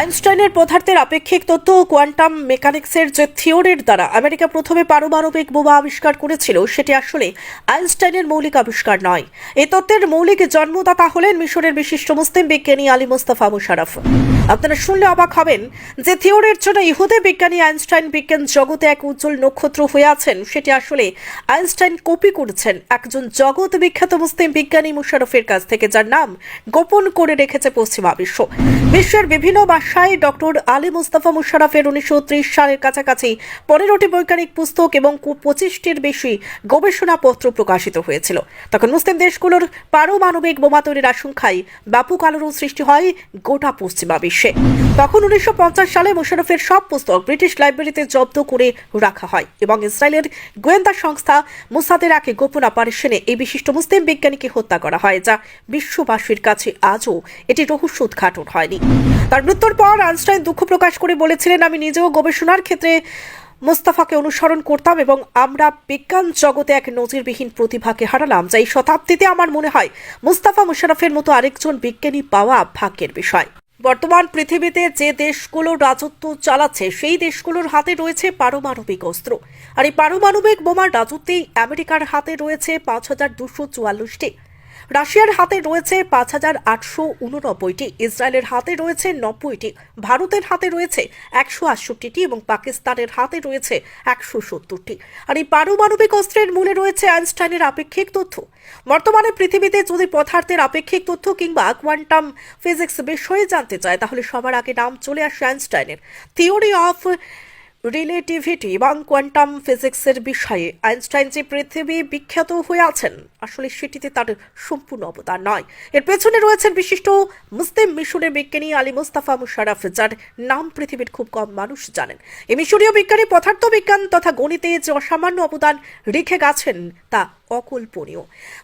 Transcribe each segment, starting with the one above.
আইনস্টাইনের পদার্থের আপেক্ষিক তথ্য ও কোয়ান্টাম মেকানিক্সের যে থিওরির দ্বারা আমেরিকা প্রথমে পারমাণবিক বোমা আবিষ্কার করেছিল, সেটি আসলে আইনস্টাইনের মৌলিক আবিষ্কার নয়। এ তত্ত্বের মৌলিক জন্মদাতা হলেন মিশরের বিশিষ্ট মুসলিম বিজ্ঞানী আলী মোস্তাফা মুশারফ আপনারা শুনলে অবাক হবেন যে থিওরির জন্য ইহুদে বিজ্ঞানী আইনস্টাইন বিজ্ঞান জগতে এক উজ্জ্বল নক্ষত্র হয়ে আছেন। সেটি আসলে আইনস্টাইন কপি করছেন একজন জগৎ বিখ্যাত মুসলিম বিজ্ঞানী মুশারফের কাছ থেকে, যার নাম গোপন করে রেখেছে পশ্চিমা বিশ্ব। বিশ্বের বিভিন্ন ভাষায় ডক্টর আলী মুস্তাফা মুশারফের উনিশশো ত্রিশ সালের কাছাকাছি পনেরোটি বৈজ্ঞানিক পুস্তক এবং পঁচিশটির বেশি গবেষণাপত্র প্রকাশিত হয়েছিল। তখন মুসলিম দেশগুলোর পারমাণবিক বোমা তৈরির আশঙ্কায় ব্যাপক আলোড়ন সৃষ্টি হয় গোটা পশ্চিমা বিশ্বে। তখন উনিশশো পঞ্চাশ সালে মোশারফের সব পুস্তক ব্রিটিশ লাইব্রেরিতে জব্দ করে রাখা হয় এবং ইসরায়েলের গোয়েন্দা সংস্থা মুসাদের একে গোপন অপারেশনে এই বিশিষ্ট মুসলিম বিজ্ঞানীকে হত্যা করা হয়, যা বিশ্ববাসীর কাছে আজও এটি রহস্য উদ্ঘাটন হয়নি। তার মৃত্যুর পর আইনস্টাইন দুঃখ প্রকাশ করে বলেছিলেন, আমি নিজেও গবেষণার ক্ষেত্রে মোস্তাফাকে অনুসরণ করতাম এবং আমরা বিজ্ঞান জগতে এক নজিরবিহীন প্রতিভাকে হারালাম, যা এই শতাব্দীতে আমার মনে হয় মুস্তাফা মুশারফের মতো আরেকজন বিজ্ঞানী পাওয়া ভাগ্যের বিষয়। বর্তমান পৃথিবীতে যে দেশগুলো রাজত্ব চালাচ্ছে, সেই দেশগুলোর হাতে রয়েছে পারমাণবিক অস্ত্র। আর এই পারমাণবিক বোমার রাজত্বেই আমেরিকার হাতে রয়েছে পাঁচ হাজার দুশো চুয়াল্লিশটি। রাশিয়ার হাতে রয়েছে পাঁচ হাজার আটশো উননব্বইটি, ইসরায়েলের হাতে রয়েছে নব্বইটি, ভারতের হাতে রয়েছে একশো আটষট্টিটি এবং পাকিস্তানের হাতে রয়েছে একশো সত্তরটি। আর এই পারমাণবিক অস্ত্রের মূলে রয়েছে আইনস্টাইনের আপেক্ষিক তথ্য। বর্তমানে পৃথিবীতে যদি পদার্থের আপেক্ষিক তথ্য কিংবা কোয়ান্টাম ফিজিক্স বিষয়ে জানতে চায়, তাহলে সবার আগে নাম চলে আসে আইনস্টাইনের। থিওরি অফ রিলেটিভিটি এবং কোয়ান্টাম ফিজিক্সের বিষয়ে। আইনস্টাইন যে পৃথিবী বিখ্যাত হয়ে আছেন। আসলে সেটিতে তার সম্পূর্ণ অবদান নয়। এর পেছনে রয়েছেন বিশিষ্ট মুসলিম মিশরের বিজ্ঞানী আলী মুস্তাফা মুশারফ, যার নাম পৃথিবীর খুব কম মানুষ জানেন। এই মিশরীয় বিজ্ঞানী, পদার্থবিজ্ঞান তথা গণিতে যে অসামান্য অবদান রেখে গেছেন, তা অকল্পনীয়।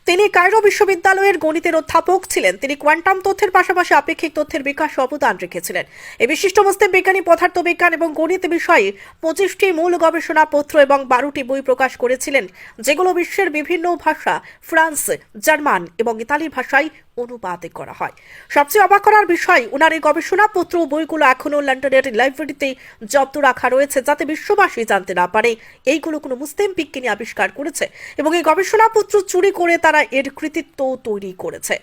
তিনি কায়রো বিশ্ববিদ্যালয়ের গণিতের অধ্যাপক ছিলেন। তিনি কোয়ান্টাম তথ্যের পাশাপাশি আপেক্ষিক তথ্যের বিকাশে অবদান রেখেছিলেন। এই বিশিষ্ট মুসলিম বিজ্ঞানী, পদার্থবিজ্ঞান এবং গণিত বিষয়ে পঁচিশটি মূল গবেষণাপত্র এবং বারোটি বই প্রকাশ করেছিলেন, যেগুলো বিশ্বের বিভিন্ন ভাষা ফ্রান্স, জার্মান এবং ইতালি ভাষায় অনুবাদ করা হয়। সবচেয়ে অবাক করার বিষয় ওনার এই গবেষণাপত্র বইগুলো এখনও লন্ডনের লাইব্রেরিতে জব্দ রাখা রয়েছে যাতে বিশ্ববাসী জানতে না পারে। এইগুলো কোনো মুসলিম বিজ্ঞানী আবিষ্কার করেছে এবং এই গবেষণাপত্র চুরি করে তারা এর কৃতিত্ব তৈরি করেছে।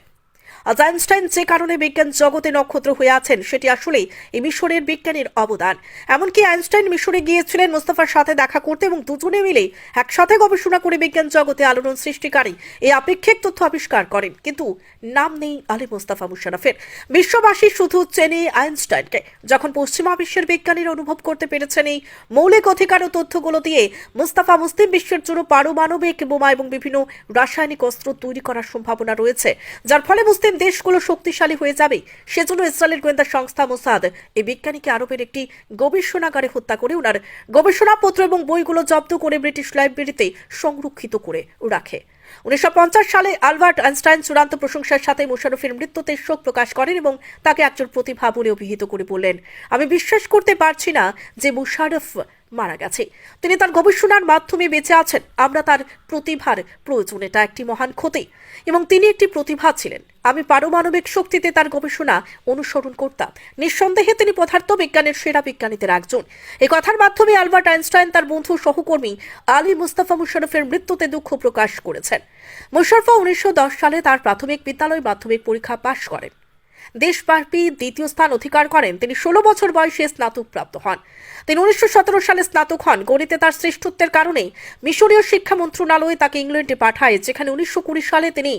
আজ আইনস্টাইন যে কারণে বিজ্ঞান জগতে নক্ষত্র হয়ে আছেন, সেটি আসলেই এই মিশরের বিজ্ঞানীর অবদান। এমনকি আইনস্টাইন মিশরে গিয়েছিলেন মোস্তফার সাথে দেখা করতে এবং দুজনে মিলে একসাথে গবেষণা করে বিজ্ঞান জগতে আলোড়ন সৃষ্টিকারী এই আপেক্ষিক তথ্য আবিষ্কার করেন। কিন্তু নাম নেই আলী মোস্তাফা মুশারফের। বিশ্ববাসী শুধু চেনে আইনস্টাইনকে। যখন পশ্চিমা বিশ্বের বিজ্ঞানীরা অনুভব করতে পেরেছেন এই মৌলিক অধিকার ও তথ্যগুলো দিয়ে, মুস্তাফা মুসলিম বিশ্বের জন্য পারমাণবিক বোমা এবং বিভিন্ন রাসায়নিক অস্ত্র তৈরি করার সম্ভাবনা রয়েছে। যার ফলে মুসলিম দেশগুলো শক্তিশালী হয়ে যাবে। সেজন্য ইসরায়েলের গোয়েন্দা সংস্থা মোসাদ এই বিজ্ঞানীকে আরবের একটি গবেষণাগারে হত্যা করে ওনার গবেষণাপত্র এবং বইগুলো জব্দ করে ব্রিটিশ লাইব্রেরিতে সংরক্ষিত করে রাখে। উনিশশো পঞ্চাশ সালে আলবার্ট আইনস্টাইন চূড়ান্ত প্রশংসার সাথে মুশারফের মৃত্যুতে শোক প্রকাশ করেন এবং তাকে একজন প্রতিভা বলে অভিহিত করে বললেন, আমি বিশ্বাস করতে পারছি না যে মুশারফ মারা গেছে। তিনি তার গবেষণার মাধ্যমে বেঁচে আছেন। আমরা তার প্রতিভার প্রয়োজন। এটা একটি মহান ক্ষতি। এবং তিনি একটি প্রতিভা ছিলেন। আমি পারমাণবিক শক্তিতে তার গবেষণা অনুসরণ করতাম। নিঃসন্দেহে তিনি পদার্থ বিজ্ঞানের সেরা বিজ্ঞানীদের একজন। এ কথার মাধ্যমে আলবার্ট আইনস্টাইন তার বন্ধু সহকর্মী আলী মুস্তাফা মুশারফের মৃত্যুতে দুঃখ প্রকাশ করেছেন। মুশারফা উনিশশো দশ সালে তার প্রাথমিক বিদ্যালয় মাধ্যমিক পরীক্ষা পাশ করেন। দেশব্যাপী দ্বিতীয় স্থান অধিকার করেন। তিনি ষোলো বছর বয়সে স্নাতক প্রাপ্ত হন। তিনি উনিশশো সালে স্নাতক হন। গণিতে তার শ্রেষ্ঠত্বের কারণে মিশরীয় শিক্ষা মন্ত্রণালয় তাকে ইংল্যান্ডে পাঠায়, যেখানে উনিশশো সালে তিনি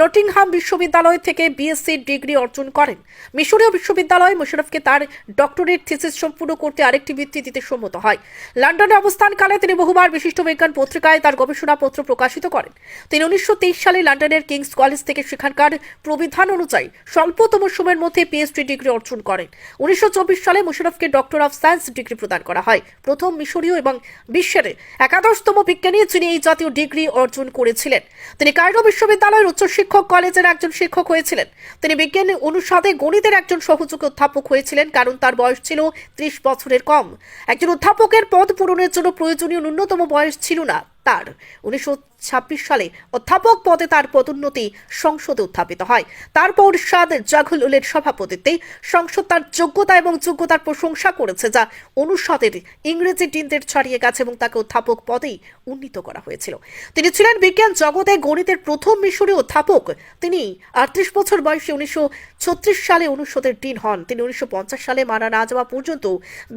নটিংহাম বিশ্ববিদ্যালয় থেকে বিএসসি ডিগ্রি অর্জন করেন। মিশরীয় বিশ্ববিদ্যালয় মুশারফকে তার ডক্টরেট থিসিস সম্পূর্ণ করতে আরেকটি বৃত্তি দিতে সম্মত হয়। লন্ডনে অবস্থানকালে তিনি বহুবার বিশিষ্ট বিজ্ঞান পত্রিকায় তার গবেষণাপত্র প্রকাশিত করেন। তিনি উনিশশো তেইশ সালে লন্ডনের কিংস কলেজ থেকে সেখানকার প্রবিধান অনুযায়ী স্বল্পতম সময়ের মধ্যে পিএইচডি ডিগ্রি অর্জন করেন। উনিশশো চব্বিশ সালে মুশারফকে ডক্টর অফ সায়েন্স ডিগ্রি প্রদান করা হয়। প্রথম মিশরীয় এবং বিশ্বের একাদশতম বিজ্ঞানী যিনি এই জাতীয় ডিগ্রি অর্জন করেছিলেন। তিনি কায়রো বিশ্ববিদ্যালয়ের উচ্চশিক্ষক কলেজের একজন শিক্ষক হয়েছিলেন। তিনি বিজ্ঞান অনুষদে গণিতের একজন সহযোগী অধ্যাপক হয়েছিলেন, কারণ তার বয়স ছিল ত্রিশ বছরের কম। একজন অধ্যাপকের পদ পূরণের জন্য প্রয়োজনীয় ন্যূনতম বয়স ছিল না। তার উনিশশো ছাব্বিশ সালে অধ্যাপক পদে তার পদোন্নতি সংসদে উত্থাপিত হয়। তারপর সাদ জাঘুল উলের সভাপতিত্বে সংসদ তার যোগ্যতা এবং যোগ্যতার প্রশংসা করেছে, যা অনুষদের ইংরেজি ডিনদের ছাড়িয়ে গেছে এবং তাকে অধ্যাপক পদেই উন্নীত করা হয়েছিল। তিনি ছিলেন বিজ্ঞান জগতে গণিতের প্রথম মিশরীয় অধ্যাপক। তিনি আটত্রিশ বছর বয়সে উনিশশো ছত্রিশ সালে অনুষদের ডিন হন। তিনি উনিশশো পঞ্চাশ সালে মারা না যাওয়া পর্যন্ত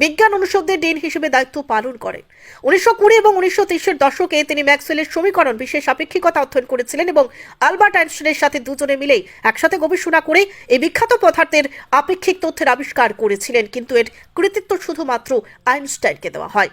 বিজ্ঞান অনুষদের ডিন হিসেবে দায়িত্ব পালন করেন। উনিশশো কুড়ি এবং উনিশশো তেইশের দশকে তিনি ম্যাক্সওয়েলের সমীকরণ বিশেষ সাপেক্ষিকতা অধ্যয়ন করেছিলেন এবং আলবার্ট আইনস্টাইনের সাথে দুজনে মিলেই একসাথে গবেষণা করে এই বিখ্যাত পদার্থের আপেক্ষিক তথ্যের আবিষ্কার করেছিলেন। কিন্তু এর কৃতিত্ব শুধুমাত্র আইনস্টাইনকে দেওয়া হয়।